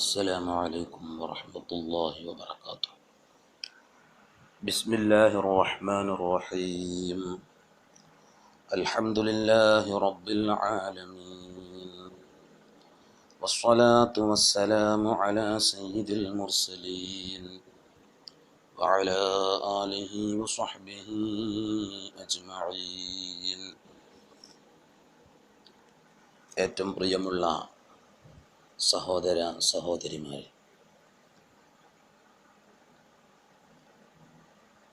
السلام عليكم ورحمة الله وبركاته بسم الله الرحمن الرحيم الحمد لله رب العالمين والصلاة والسلام على سيد المرسلين وعلى آله وصحبه أجمعين ഏറ്റവും പ്രിയമുള്ള സഹോദര സഹോദരിമാരെ.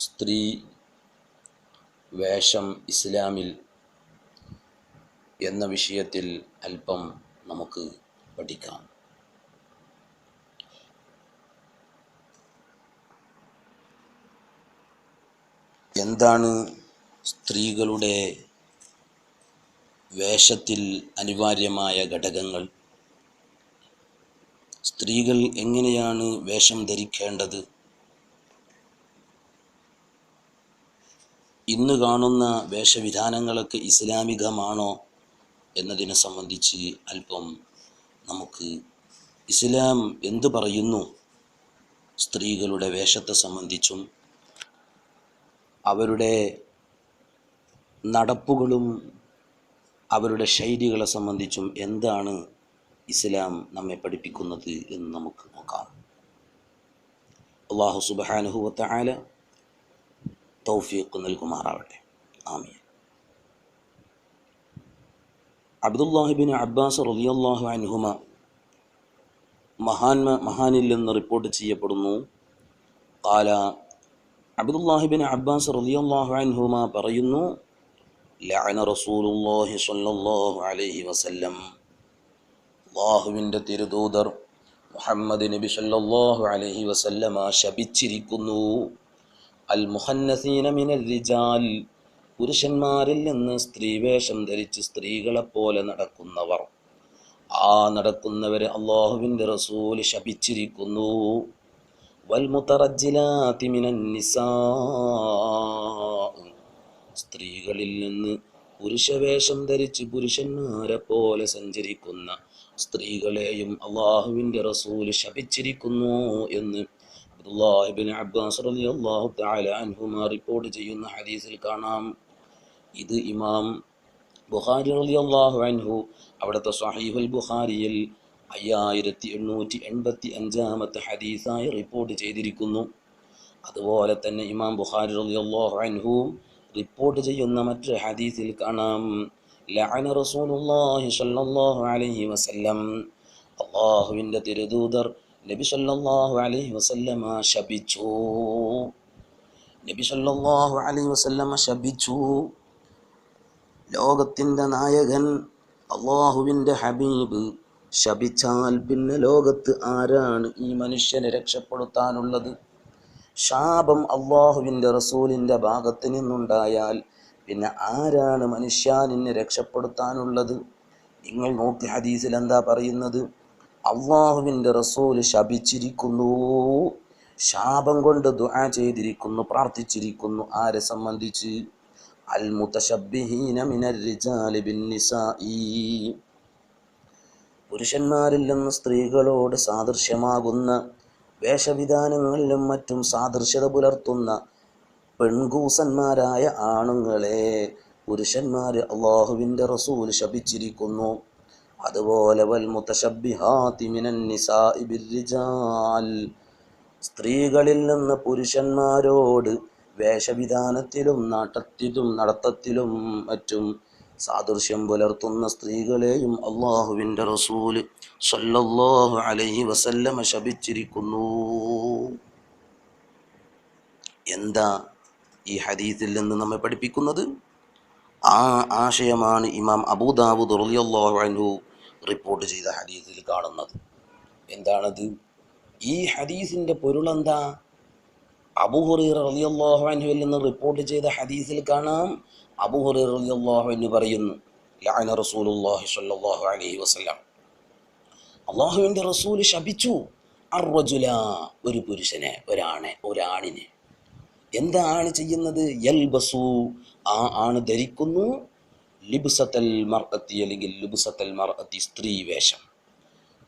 സ്ത്രീ വേഷം ഇസ്ലാമിൽ എന്ന വിഷയത്തിൽ അല്പം നമുക്ക് പഠിക്കാം. എന്താണ് സ്ത്രീകളുടെ വേഷത്തിൽ അനിവാര്യമായ ഘടകങ്ങൾ? സ്ത്രീകൾ എങ്ങനെയാണ് വേഷം ധരിക്കേണ്ടത്? ഇന്ന് കാണുന്ന വേഷവിധാനങ്ങളൊക്കെ ഇസ്ലാമികമാണോ എന്നതിനെ സംബന്ധിച്ച് അല്പം നമുക്ക് ഇസ്ലാം എന്തു പറയുന്നു? സ്ത്രീകളുടെ വേഷത്തെ സംബന്ധിച്ചും അവരുടെ നടപ്പുകളും അവരുടെ ശൈലികളെ സംബന്ധിച്ചും എന്താണ് ഇസ്ലാം നമ്മെ പഠിപ്പിക്കുന്നത് എന്ന് നമുക്ക് നോക്കാം. അള്ളാഹു സുബാനുഹുവത്ത ആല തൗഫീഖ് നൽകുമാറാവട്ടെ. ആമീൻ. അബ്ദുല്ലാഹിബിൻ അബ്ബാസ് റളിയല്ലാഹു അൻഹുമ മഹാന്മ മഹാനിൽ നിന്ന് റിപ്പോർട്ട് ചെയ്യപ്പെടുന്നു. കാല അബ്ദുല്ലാഹിബിൻ അബ്ബാസ് റളിയല്ലാഹു അൻഹുമ പറയുന്നു ലഅന റസൂലുള്ളാഹി സ്വല്ലല്ലാഹു അലൈഹി വസല്ലം അള്ളാഹുവിന്റെ തിരുദൂതർ മുഹമ്മദ് നബി സല്ലല്ലാഹു അലൈഹി വസല്ലമ ശപിച്ചിരിക്കുന്നു. അൽ മിനൽ റിജാൽ പുരുഷന്മാരിൽ നിന്ന് സ്ത്രീവേഷം ധരിച്ച് സ്ത്രീകളെപ്പോലെ നടക്കുന്നവർ. ആ നടക്കുന്നവരെ അള്ളാഹുവിന്റെ റസൂൽ ശപിച്ചിരിക്കുന്നു. വൽ മുത്തറജിലാതി മിനൻ നിസാ സ്ത്രീകളിൽ നിന്ന് പുരുഷവേഷം ധരിച്ച് പുരുഷന്മാരെ പോലെ സഞ്ചരിക്കുന്ന സ്ത്രീകളെയും അള്ളാഹുവിന്റെ റസൂൽ ശപിച്ചിരിക്കുന്നു എന്ന് അബ്ബാസ് റിപ്പോർട്ട് ചെയ്യുന്ന ഹദീസിൽ കാണാം. ഇത് ഇമാം ബുഖാരി അള്ളാഹു അൻഹു അവിടുത്തെ സ്വഹീഹുൽ ബുഖാരിയിൽ അയ്യായിരത്തി എണ്ണൂറ്റി എൺപത്തി അഞ്ചാമത്തെ ഹദീസായി റിപ്പോർട്ട് ചെയ്തിരിക്കുന്നു. അതുപോലെ തന്നെ ഇമാം ബുഖാരി അള്ളാഹു അൻഹു റിപ്പോർട്ട് ചെയ്യുന്ന മറ്റൊരു ഹദീസിൽ കാണാം. ലഅന റസൂലുള്ളാഹി സ്വല്ലല്ലാഹു അലൈഹി വസല്ലം. അള്ളാഹുവിന്റെ തിരുദൂതർ നബി സല്ലല്ലാഹു അലൈഹി വസല്ലമ ശപിച്ചു. നബി സല്ലല്ലാഹു അലൈഹി വസല്ലമ ശപിച്ചു. ലോകത്തിന്റെ നായകൻ അള്ളാഹുവിന്റെ ഹബീബ് ശപിച്ചാൽ പിന്നെ ലോകത്ത് ആരാണ് ഈ മനുഷ്യനെ രക്ഷപ്പെടുത്താനുള്ളത്? ശാപം അള്ളാഹുവിന്റെ റസൂലിന്റെ ഭാഗത്ത് നിന്നുണ്ടായാൽ പിന്നെ ആരാണ് മനുഷ്യാനിനെ രക്ഷപ്പെടുത്താനുള്ളത്? നിങ്ങൾ നോക്കി ഹദീസിൽ എന്താ പറയുന്നത്? അള്ളാഹുവിന്റെ റസൂൽ ശപിച്ചിരിക്കുന്നു. ശാപം കൊണ്ട് ദുആ ചെയ്തിരിക്കുന്നു പ്രാർത്ഥിച്ചിരിക്കുന്നു. ആരെ സംബന്ധിച്ച്? അൽ മിനർ റിജാലി പുരുഷന്മാരിൽ നിന്ന് സ്ത്രീകളോട് സാദൃശ്യമാകുന്ന വേഷവിധാനങ്ങളിലും മറ്റും സാദൃശ്യത പുലർത്തുന്ന പെൺകൂസന്മാരായ ആണുങ്ങളെ പുരുഷന്മാര് അള്ളാഹുവിന്റെ റസൂൽ ശപിച്ചിരിക്കുന്നു. അതുപോലെ സ്ത്രീകളിൽ നിന്ന് പുരുഷന്മാരോട് വേഷവിധാനത്തിലും നാട്ടത്തിലും നടത്തത്തിലും മറ്റും സാദൃശ്യം പുലർത്തുന്ന സ്ത്രീകളെയും അള്ളാഹുവിന്റെ റസൂൽ സല്ലല്ലാഹു അലൈഹി വസല്ലമ ശപിച്ചിരിക്കുന്നു. എന്താ ഈ ഹദീസിൽ നിന്ന് നമ്മെ പഠിപ്പിക്കുന്നത്. ആ ആശയമാണ് ഇമാം അബൂദാബുദ് റളിയല്ലാഹു അൻഹു റിപ്പോർട്ട് ചെയ്ത ഹദീസിൽ കാണുന്നത്. എന്താണത്? ഈ ഹദീസിന്റെ പൊരുളെന്താ? അബൂഹുറൈറ റളിയല്ലാഹു അൻഹുവിൽ നിന്ന് റിപ്പോർട്ട് ചെയ്ത ഹദീസിൽ കാണാം. അബൂഹുറൈറ റളിയല്ലാഹു എന്ന് പറയുന്നു ലഅന റസൂലുള്ളാഹി സ്വല്ലല്ലാഹു അലൈഹി വസല്ലം. അള്ളാഹുവിന്റെ റസൂൽ ശപിച്ചു. അർറജുല ഒരു പുരുഷനെ ഒരാണെ ഒരാണിനെ. എന്താണ് ചെയ്യുന്നത്? എൽ ബസു ആ ആണ് ധരിക്കുന്നു. ലിബുസത്തൽ മർഅത്തി അല്ലെങ്കിൽ ലിബുസത്തൽ മർഅത്തി സ്ത്രീ വേഷം.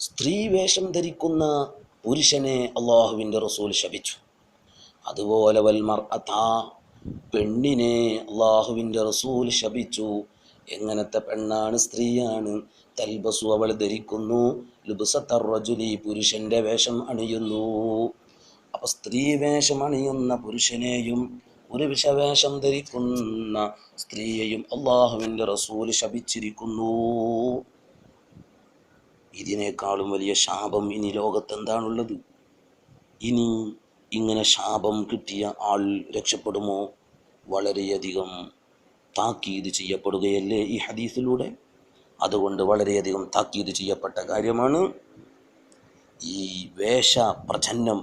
സ്ത്രീ വേഷം ധരിക്കുന്ന പുരുഷനെ അള്ളാഹുവിന്റെ റസൂൽ ശപിച്ചു. അതുപോലെ വൽ അതാ പെണ്ണിനെ അള്ളാഹുവിന്റെ റസൂൽ ശപിച്ചു. എങ്ങനത്തെ പെണ്ണാണ്? സ്ത്രീയാണ്. തൽബസു അവൾ ധരിക്കുന്നു. ലുബുസത്തർ റജുലി പുരുഷന്റെ വേഷം അണിയുന്നു. അപ്പൊ സ്ത്രീ വേഷമണിയുന്ന പുരുഷനെയും ഒരു വിഷവേഷം ധരിക്കുന്ന സ്ത്രീയെയും അള്ളാഹുവിന്റെ റസൂൽ ശപിച്ചിരിക്കുന്നു. ഇതിനേക്കാളും വലിയ ശാപം ഇനി ലോകത്ത് എന്താണുള്ളത് ഇനി ഇങ്ങനെ ശാപം കിട്ടിയ ആൾ രക്ഷപ്പെടുമോ? വളരെയധികം താക്കീത് ചെയ്യപ്പെടുകയല്ലേ ഈ ഹദീസിലൂടെ? അതുകൊണ്ട് വളരെയധികം താക്കീത് ചെയ്യപ്പെട്ട കാര്യമാണ് ഈ വേഷ പ്രച്ഛന്നം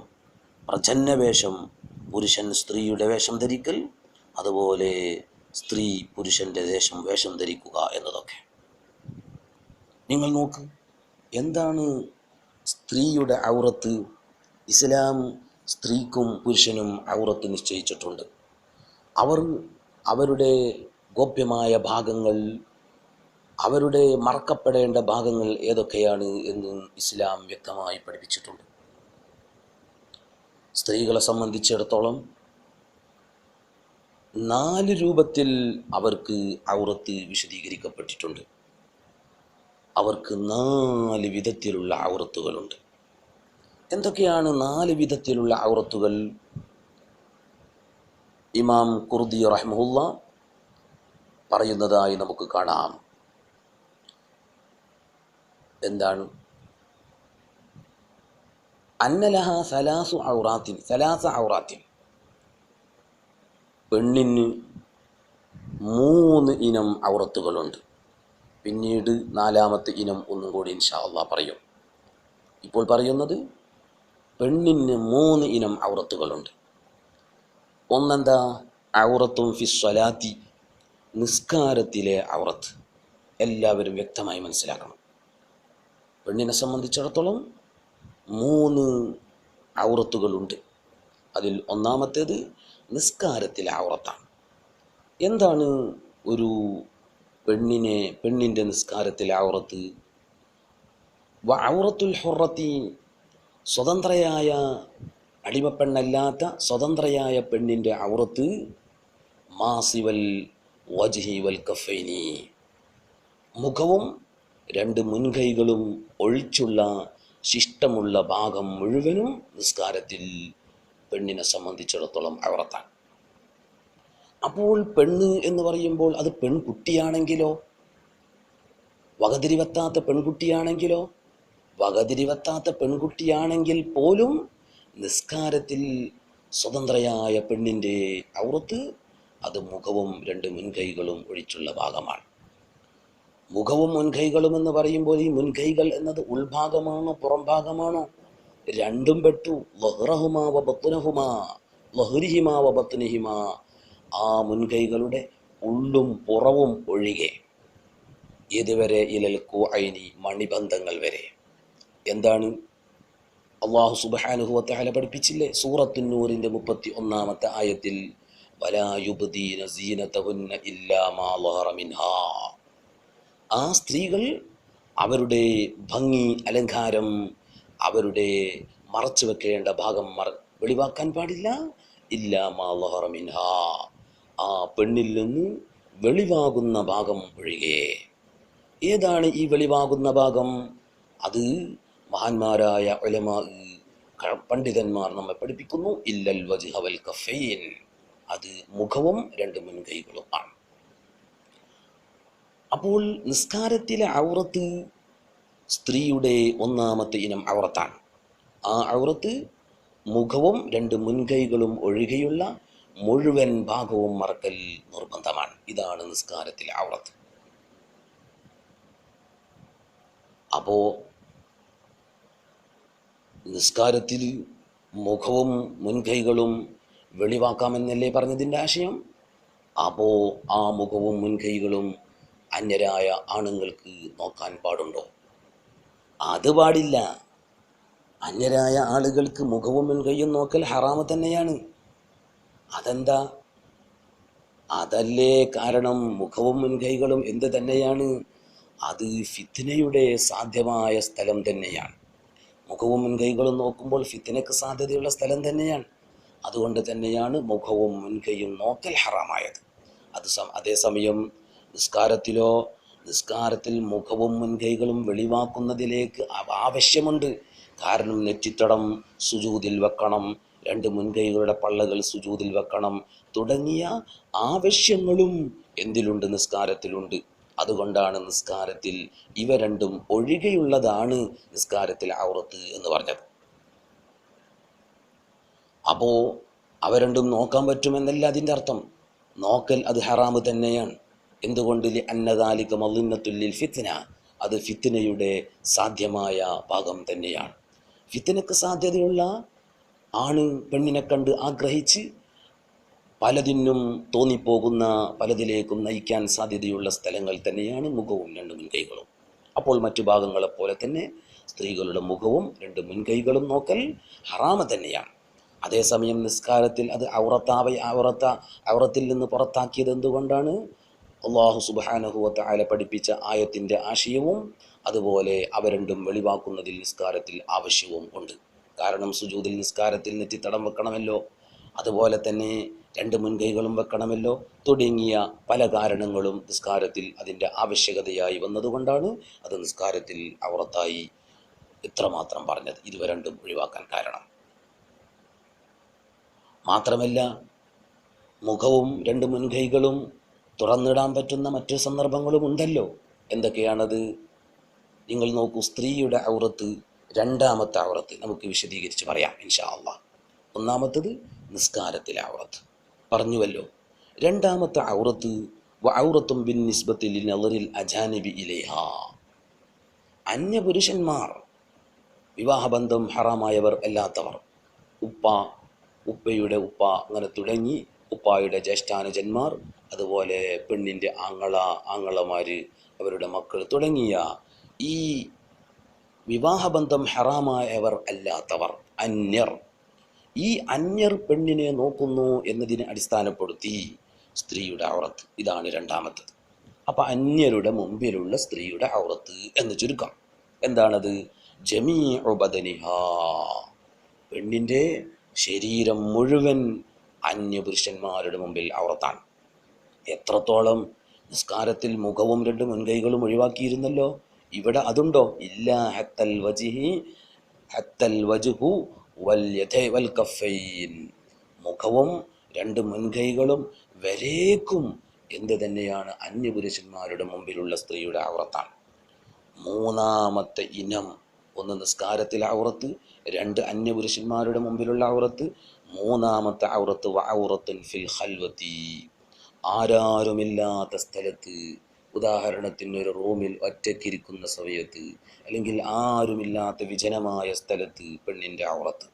പ്രച്ഛന്ന വേഷം പുരുഷൻ സ്ത്രീയുടെ വേഷം ധരിക്കൽ അതുപോലെ സ്ത്രീ പുരുഷന്റെ വേഷം വേഷം ധരിക്കുക എന്നതൊക്കെ. നിങ്ങൾ നോക്ക് എന്താണ് സ്ത്രീയുടെ ഔറത്ത്? ഇസ്ലാം സ്ത്രീക്കും പുരുഷനും ഔറത്ത് നിശ്ചയിച്ചിട്ടുണ്ട്. അവർ അവരുടെ ഗോപ്യമായ ഭാഗങ്ങൾ അവരുടെ മറക്കപ്പെടേണ്ട ഭാഗങ്ങൾ ഏതൊക്കെയാണ് എന്ന് ഇസ്ലാം വ്യക്തമായി പഠിപ്പിച്ചിട്ടുണ്ട്. സ്ത്രീകളെ സംബന്ധിച്ചിടത്തോളം നാല് രൂപത്തിൽ അവർക്ക് ഔറത്ത് വിശദീകരിക്കപ്പെട്ടിട്ടുണ്ട്. അവർക്ക് നാല് വിധത്തിലുള്ള ഔറത്തുകളുണ്ട്. എന്തൊക്കെയാണ് നാല് വിധത്തിലുള്ള ഔറത്തുകൾ? ഇമാം കുർദി റഹ്മുല്ല പറയുന്നതായി നമുക്ക് കാണാം. എന്താണ്? അന്നലഹ സലാസു ഔറാത്തിൻ സലാസ ഔറാത്തിൻ. പെണ്ണിന് മൂന്ന് ഇനം ഔറത്തുകളുണ്ട്. പിന്നീട് നാലാമത്തെ ഇനം ഒന്നും കൂടി ഇൻഷാ അള്ളാ പറയും. ഇപ്പോൾ പറയുന്നത് പെണ്ണിന് മൂന്ന് ഇനം ഔറത്തുകളുണ്ട്. ഒന്നെന്താ? ഔറത്തും ഫിസ്വലാത്തി നിസ്കാരത്തിലെ ഔറത്ത്. എല്ലാവരും വ്യക്തമായി മനസ്സിലാക്കണം. പെണ്ണിനെ സംബന്ധിച്ചിടത്തോളം മൂന്ന് ഔറത്തുകളുണ്ട്. അതിൽ ഒന്നാമത്തേത് നിസ്കാരത്തിലെ ഔറത്താണ്. എന്താണ് ഒരു പെണ്ണിനെ പെണ്ണിന്റെ നിസ്കാരത്തിലെ ഔറത്ത്? വ ഔറത്തുൽ ഹുറത്തി സ്വതന്ത്രയായ അടിമപ്പെണ്ണല്ലാത്ത സ്വതന്ത്രയായ പെണ്ണിന്റെ ഔറത്ത് മാസിവൽ വജ്ഹി വൽ കഫൈനി. മുഖവും രണ്ട് മുൻകൈകളും ഒഴിച്ചുള്ള ശിഷ്ടമുള്ള ഭാഗം മുഴുവനും നിസ്കാരത്തിൽ പെണ്ണിനെ സംബന്ധിച്ചിടത്തോളം ഔറത്താണ് അപ്പോൾ പെണ്ണ് എന്ന് പറയുമ്പോൾ അത് പെൺകുട്ടിയാണെങ്കിലോ? വകതിരിവെത്താത്ത പെൺകുട്ടിയാണെങ്കിലോ? വകതിരിവെത്താത്ത പെൺകുട്ടിയാണെങ്കിൽ പോലും നിസ്കാരത്തിൽ സ്വതന്ത്രയായ പെണ്ണിന്റെ ഔറത്ത് അത് മുഖവും രണ്ട് മുൻകൈകളും ഒഴിച്ചുള്ള ഭാഗമാണ്. മുഖവും മുൻകൈകളും എന്ന് പറയുമ്പോൾ ഈ മുൻകൈകൾ എന്നത് ഉൾഭാഗമാണോ പുറംഭാഗമാണോ? രണ്ടും പെട്ടു. ലഹ്റഹുമാവ ബത്തുനഹുമാ ലഹുരിഹിമാവ ബത്തുനിഹിമാ ആ മുൻകൈകളുടെ ഉള്ളും പുറവും ഒഴികെ ഇതുവരെ ഇലൽ ഐനി മണിബന്ധങ്ങൾ വരെ. എന്താണ്? അള്ളാഹു സുബാനുഹുവത്തെ പഠിപ്പിച്ചില്ലേ? സൂറത്തുന്നൂറിന്റെ മുപ്പത്തി ഒന്നാമത്തെ ആയത്തിൽ വലായുബുദീന സീനത്തഹുന്ന ഇല്ലാ മാ മിൻഹാ. ആ സ്ത്രീകൾ അവരുടെ ഭംഗി അലങ്കാരം അവരുടെ മറച്ചു വെക്കേണ്ട ഭാഗം മറ വെളിവാക്കാൻ പാടില്ല. ഇല്ല മാഹറമിൻഹ ആ പെണ്ണിൽ നിന്ന് വെളിവാകുന്ന ഭാഗം ഒഴികെ. ഏതാണ് ഈ വെളിവാകുന്ന ഭാഗം? അത് മഹാന്മാരായ ഒലമാ പണ്ഡിതന്മാർ നമ്മെ പഠിപ്പിക്കുന്നു. ഇല്ലൽ വജിഹവൽ കഫീൻ. അത് മുഖവും രണ്ട് മുൻകൈകളും ആണ്. അപ്പോൾ നിസ്കാരത്തിലെ ഔറത്ത് സ്ത്രീയുടെ ഒന്നാമത്തെ ഇനം ഔറത്താണ്. ആ ഔറത്ത് മുഖവും രണ്ട് മുൻകൈകളും ഒഴികെയുള്ള മുഴുവൻ ഭാഗവും മറക്കൽ നിർബന്ധമാണ്. ഇതാണ് നിസ്കാരത്തിലെ ഔറത്ത്. അപ്പോ നിസ്കാരത്തിൽ മുഖവും മുൻകൈകളും വെളിവാക്കാമെന്നല്ലേ പറഞ്ഞതിന്റെ ആശയം? അപ്പോൾ ആ മുഖവും മുൻകൈകളും അന്യരായ ആണുങ്ങൾക്ക് നോക്കാൻ പാടുണ്ടോ? അത് പാടില്ല. അന്യരായ ആളുകൾക്ക് മുഖവും മുൻകൈയും നോക്കൽ ഹറാമ് തന്നെയാണ്. അതെന്താ? അതല്ലേ കാരണം മുഖവും മുൻകൈകളും എന്ത് തന്നെയാണ്? അത് ഫിത്തിനയുടെ സാധ്യമായ സ്ഥലം തന്നെയാണ്. മുഖവും മുൻകൈകളും നോക്കുമ്പോൾ ഫിത്തിനക്ക് സാധ്യതയുള്ള സ്ഥലം തന്നെയാണ്. അതുകൊണ്ട് തന്നെയാണ് മുഖവും മുൻകൈയും നോക്കൽ ഹറാമായത്. അത് അതേസമയം നിസ്കാരത്തിലോ നിസ്കാരത്തിൽ മുഖവും മുൻകൈകളും വെളിവാക്കുന്നതിലേക്ക് ആവശ്യമുണ്ട്. കാരണം നെറ്റിത്തടം സുജൂതിൽ വെക്കണം രണ്ട് മുൻകൈകളുടെ പള്ളകൾ സുജൂതിൽ വെക്കണം തുടങ്ങിയ ആവശ്യങ്ങളും എന്തിലുണ്ട്? നിസ്കാരത്തിലുണ്ട്. അതുകൊണ്ടാണ് നിസ്കാരത്തിൽ ഇവ രണ്ടും ഒഴികെയുള്ളതാണ് നിസ്കാരത്തിൽ ഔറത്ത് എന്ന് പറഞ്ഞത്. അപ്പോൾ അവ രണ്ടും നോക്കാൻ പറ്റുമെന്നല്ല അതിന്റെ അർത്ഥം. നോക്കൽ അത് ഹറാമ് തന്നെയാണ്. എന്തുകൊണ്ട് ലി അന്നദാലിക മലിന്നത്തുല്ലിൽ ഫിത്തിന അത് ഫിത്തിനയുടെ സാധ്യമായ ഭാഗം തന്നെയാണ്. ഫിത്തിനക്ക് സാധ്യതയുള്ള ആണ് പെണ്ണിനെ കണ്ട് ആഗ്രഹിച്ച് പലതിനും തോന്നിപ്പോകുന്ന പലതിലേക്കും നയിക്കാൻ സാധ്യതയുള്ള സ്ഥലങ്ങൾ തന്നെയാണ് മുഖവും രണ്ട് മുൻകൈകളും. അപ്പോൾ മറ്റു ഭാഗങ്ങളെപ്പോലെ തന്നെ സ്ത്രീകളുടെ മുഖവും രണ്ട് മുൻകൈകളും നോക്കൽ ഹറാമ തന്നെയാണ്. അതേസമയം നിസ്കാരത്തിൽ അത് ഔറത്താവ ഔറത്ത ഔറത്തിൽ നിന്ന് പുറത്താക്കിയത് എന്തുകൊണ്ടാണ്? അള്ളാഹു സുബാനഹുവത്ത ആയ പഠിപ്പിച്ച ആയത്തിന്റെ ആശയവും അതുപോലെ അവ രണ്ടും വെളിവാക്കുന്നതിൽ നിസ്കാരത്തിൽ ആവശ്യവും ഉണ്ട്. കാരണം സുജൂതിൽ നിസ്കാരത്തിൽ നെറ്റിത്തടം വെക്കണമല്ലോ. അതുപോലെ തന്നെ രണ്ട് മുൻകൈകളും വെക്കണമല്ലോ. തുടങ്ങിയ പല കാരണങ്ങളും നിസ്കാരത്തിൽ അതിന്റെ ആവശ്യകതയായി വന്നതുകൊണ്ടാണ് അത് നിസ്കാരത്തിൽ അവർത്തായി ഇത്രമാത്രം പറഞ്ഞത്. ഇതുവ രണ്ടും ഒഴിവാക്കാൻ കാരണം. മാത്രമല്ല മുഖവും രണ്ട് മുൻകൈകളും തുറന്നിടാൻ പറ്റുന്ന മറ്റു സന്ദർഭങ്ങളും ഉണ്ടല്ലോ. എന്തൊക്കെയാണത്? നിങ്ങൾ നോക്കൂ സ്ത്രീയുടെ ഔറത്ത് രണ്ടാമത്തെ ഔറത്ത് നമുക്ക് വിശദീകരിച്ച് പറയാം ഇൻഷാ അള്ളാ ഒന്നാമത്തത് നിസ്കാരത്തിലെ ഔറത്ത്. പറഞ്ഞുവല്ലോ രണ്ടാമത്തെ ഔറത്ത് ഔറത്തും ബിൻ നിസ്ബത്തിൽ നളറിൽ അജാനിബി ഇലേഹ. അന്യപുരുഷന്മാർ വിവാഹബന്ധം ഹറാമായവർ അല്ലാത്തവർ ഉപ്പ ഉപ്പയുടെ ഉപ്പ അങ്ങനെ തുടങ്ങി ഉപ്പായുടെ ജ്യേഷ്ഠാനുജന്മാർ അതുപോലെ പെണ്ണിന്റെ ആങ്ങള ആങ്ങളമാർ അവരുടെ മക്കൾ തുടങ്ങിയ ഈ വിവാഹബന്ധം ഹറാമായവർ അല്ലാത്തവർ അന്യർ. ഈ അന്യർ പെണ്ണിനെ നോക്കുന്നു എന്നതിനെ അടിസ്ഥാനപ്പെടുത്തി സ്ത്രീയുടെ ഔറത്ത്. ഇതാണ് രണ്ടാമത്തത്. അപ്പം അന്യരുടെ മുമ്പിലുള്ള സ്ത്രീയുടെ ഔറത്ത് എന്ന് ചുരുക്കം. എന്താണത്? ജമീ ബദനിഹ. പെണ്ണിന്റെ ശരീരം മുഴുവൻ അന്യപുരുഷന്മാരുടെ മുമ്പിൽ ഔറത്താണ്. എത്രത്തോളം നിസ്കാരത്തിൽ മുഖവും രണ്ട് മുൻകൈകളും ഒഴിവാക്കിയിരുന്നല്ലോ. ഇവിടെ അതുണ്ടോ? ഇല്ല ഹത്തൽ വജിഹി ഹത്തൽ വജുഹു വൽ വൽ മുഖവും രണ്ട് മുൻകൈകളും വരേക്കും എന്ത് തന്നെയാണ് അന്യപുരുഷന്മാരുടെ മുമ്പിലുള്ള സ്ത്രീയുടെ ഔറത്താണ്. മൂന്നാമത്തെ ഇനം ഒന്ന് നിസ്കാരത്തിലെ ഔറത്ത് രണ്ട് അന്യപുരുഷന്മാരുടെ മുമ്പിലുള്ള ഔറത്ത് മൂന്നാമത്തെ ഔറത്ത് ഔറത്തുൻ ഫിൽ ഹൽവത്തി ആരാരുമില്ലാത്ത സ്ഥലത്ത് ഉദാഹരണത്തിന് ഒരു റൂമിൽ ഒറ്റക്കിരിക്കുന്ന സമയത്ത് അല്ലെങ്കിൽ ആരുമില്ലാത്ത വിജനമായ സ്ഥലത്ത് പെണ്ണിന്റെ ഔറത്ത്.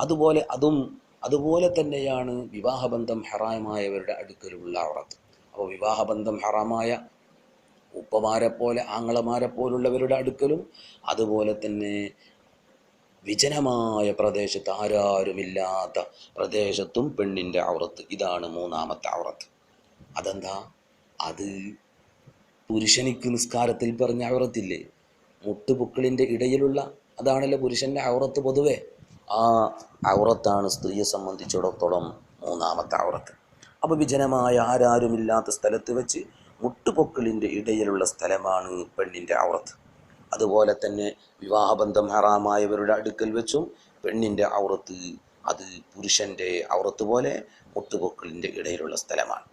അതുപോലെ അതും അതുപോലെ തന്നെയാണ് വിവാഹബന്ധം ഹറാമായവരുടെ അടുക്കലുള്ള ഔറത്ത്. അപ്പോൾ വിവാഹബന്ധം ഹറാമായ ഉപ്പമാരെ പോലെ ആങ്ങളമാരെ പോലുള്ളവരുടെ അടുക്കലും അതുപോലെ തന്നെ വിജനമായ പ്രദേശത്ത് ആരാരുമില്ലാത്ത പ്രദേശത്തും പെണ്ണിന്റെ ഔറത്ത്. ഇതാണ് മൂന്നാമത്തെ ഔറത്ത്. അതെന്താ? അത് പുരുഷനിക്ക് നിസ്കാരത്തിൽ പറഞ്ഞ ഔറത്തില്ലേ? മുട്ടുപുക്കളിന്റെ ഇടയിലുള്ള അതാണല്ലോ പുരുഷന്റെ ഔറത്ത് പൊതുവേ. ആ ഔറത്താണ് സ്ത്രീയെ സംബന്ധിച്ചിടത്തോളം മൂന്നാമത്തെ ഔറത്ത്. അപ്പോൾ വിജനമായ ആരാരുമില്ലാത്ത സ്ഥലത്ത് വെച്ച് മുട്ടുപൊക്കളിന്റെ ഇടയിലുള്ള സ്ഥലമാണ് പെണ്ണിന്റെ ഔറത്ത്. അതുപോലെ തന്നെ വിവാഹബന്ധം ഹറാമായവരുടെ അടുക്കൽ വെച്ചും പെണ്ണിന്റെ ഔറത്ത് അത് പുരുഷന്റെ ഔറത്ത് പോലെ മുട്ടുപൊക്കളിന്റെ ഇടയിലുള്ള സ്ഥലമാണ്.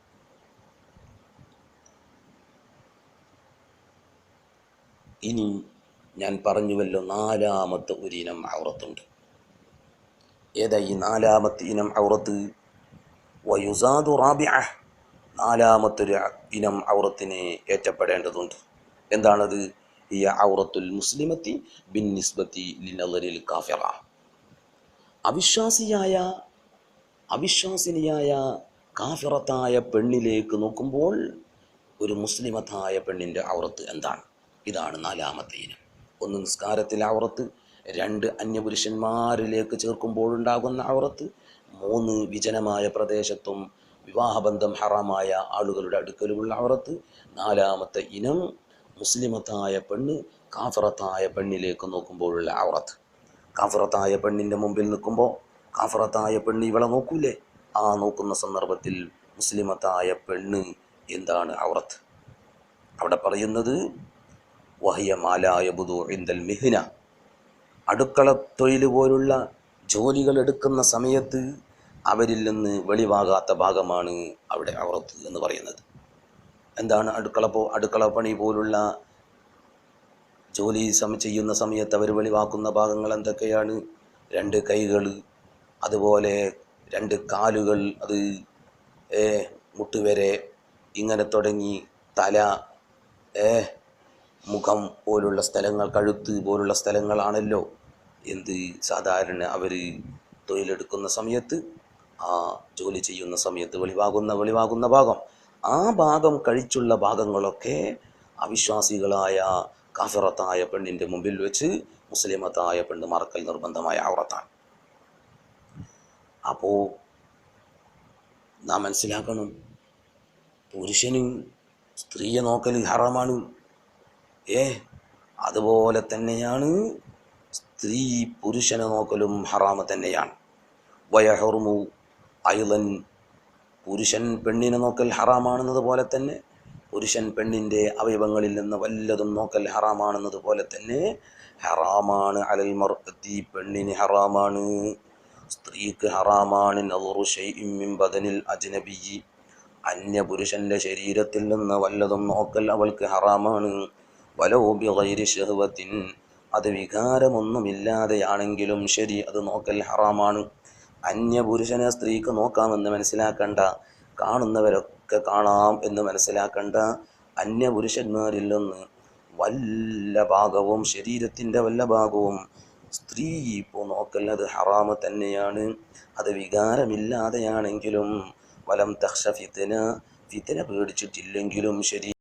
ഇനി ഞാൻ പറഞ്ഞുവല്ലോ നാലാമത്തെ ഒരു ഇനം ഔറത്തുണ്ട്. ഏതാ ഈ നാലാമത്തെ ഇനം ഔറത്ത്? വയുസാദു റാബിഅ. നാലാമത്തൊരു ഇനം ഔറത്തിന് ഏറ്റപ്പെടേണ്ടതുണ്ട്. എന്താണത്? ഈ ഔറത്തുൽ മുസ്ലിമത്തി ബിൻ നിസ്ബത്തി ലിനറിൽ കാഫിറ. അവിശ്വാസിയായ അവിശ്വാസിനിയായ കാഫിറത്തായ പെണ്ണിലേക്ക് നോക്കുമ്പോൾ ഒരു മുസ്ലിമത്തായ പെണ്ണിന്റെ ഔറത്ത് എന്താണ്? ഇതാണ് നാലാമത്തെ ഇനം. ഒന്ന് നിസ്കാരത്തിലെ ഔറത്ത് രണ്ട് അന്യപുരുഷന്മാരിലേക്ക് ചേർക്കുമ്പോഴുണ്ടാകുന്ന ഔറത്ത് മൂന്ന് വിജനമായ പ്രദേശത്തും വിവാഹബന്ധം ഹറാമായ ആളുകളുടെ അടുക്കലുമുള്ള ഔറത്ത് നാലാമത്തെ ഇനം മുസ്ലിമത്തായ പെണ്ണ് കാഫറത്തായ പെണ്ണിലേക്ക് നോക്കുമ്പോഴുള്ള ഔറത്ത്. കാഫറത്തായ പെണ്ണിന്റെ മുമ്പിൽ നിൽക്കുമ്പോൾ കാഫറത്തായ പെണ്ണ് ഇവളെ നോക്കൂലേ? ആ നോക്കുന്ന സന്ദർഭത്തിൽ മുസ്ലിമത്തായ പെണ്ണ് എന്താണ് ഔറത്ത്? അവിടെ പറയുന്നത് വഹിയ മാലായ ബുദു ഇന്ദൽ മിഹിന. അടുക്കള തൊഴിൽ പോലുള്ള ജോലികൾ എടുക്കുന്ന സമയത്ത് അവരിൽ നിന്ന് വെളിവാകാത്ത ഭാഗമാണ് അവിടെ ഔറത്ത് എന്ന് പറയുന്നത്. എന്താണ് അടുക്കള പോ അടുക്കള പണി പോലുള്ള ജോലി സമ ചെയ്യുന്ന സമയത്ത് അവർ വെളിവാക്കുന്ന ഭാഗങ്ങൾ എന്തൊക്കെയാണ്? രണ്ട് കൈകൾ അതുപോലെ രണ്ട് കാലുകൾ അത് മുട്ടുവരെ ഇങ്ങനെ തുടങ്ങി തല മുഖം പോലുള്ള സ്ഥലങ്ങൾ കഴുത്ത് പോലുള്ള സ്ഥലങ്ങളാണല്ലോ. എന്ത് സാധാരണ അവർ തൊഴിലെടുക്കുന്ന സമയത്ത് ആ ജോലി ചെയ്യുന്ന സമയത്ത് വെളിവാകുന്ന വെളിവാകുന്ന ഭാഗം. ആ ഭാഗം കഴിച്ചുള്ള ഭാഗങ്ങളൊക്കെ അവിശ്വാസികളായ കാഫിറത്തായ പെണ്ണിന്റെ മുമ്പിൽ വെച്ച് മുസ്ലിമത്തായ പെണ്ണ് മറക്കൽ നിർബന്ധമായ ഔറത്താണ് അപ്പോൾ നാം മനസ്സിലാക്കണം പുരുഷനും സ്ത്രീയെ നോക്കൽ ഹറാമാണ്. ഏ അതുപോലെ തന്നെയാണ് സ്ത്രീ പുരുഷനെ നോക്കലും ഹറാമ തന്നെയാണ്. വയഹുർമു അയുലൻ പുരുഷൻ പെണ്ണിനെ നോക്കൽ ഹറാമാണെന്നത് പോലെ തന്നെ പുരുഷൻ പെണ്ണിന്റെ അവയവങ്ങളിൽ നിന്ന് വല്ലതും നോക്കൽ ഹറാമാണെന്നത് പോലെ തന്നെ ഹറാമാണ് അലൽ മർത്തി പെണ്ണിന് ഹറാമാണ് സ്ത്രീക്ക് ഹറാമാണ് ബദനിൽ അജ്നബി അന്യ പുരുഷന്റെ ശരീരത്തിൽ നിന്ന് വല്ലതും നോക്കൽ അവൾക്ക് ഹറാമാണ്. വലോ ഷെഹ്വത്തിൻ ഷഹ്വത്തിൻ. അത് വികാരമൊന്നുമില്ലാതെയാണെങ്കിലും ശരി അത് നോക്കൽ ഹറാമാണ്. അന്യ പുരുഷനെ സ്ത്രീക്ക് നോക്കാമെന്ന് മനസ്സിലാക്കണ്ട. കാണുന്നവരൊക്കെ കാണാം എന്ന് മനസ്സിലാക്കണ്ട. അന്യപുരുഷന്മാരില്ലെന്ന് വല്ല ഭാഗവും ശരീരത്തിന്റെ വല്ല ഭാഗവും സ്ത്രീ ഇപ്പോൾ നോക്കല്ലത് ഹറാമ് തന്നെയാണ്. അത് വികാരമില്ലാതെയാണെങ്കിലും വലം തക്ഷ ഫിത്തന ഫിത്തന പേടിച്ചിട്ടില്ലെങ്കിലും ശരി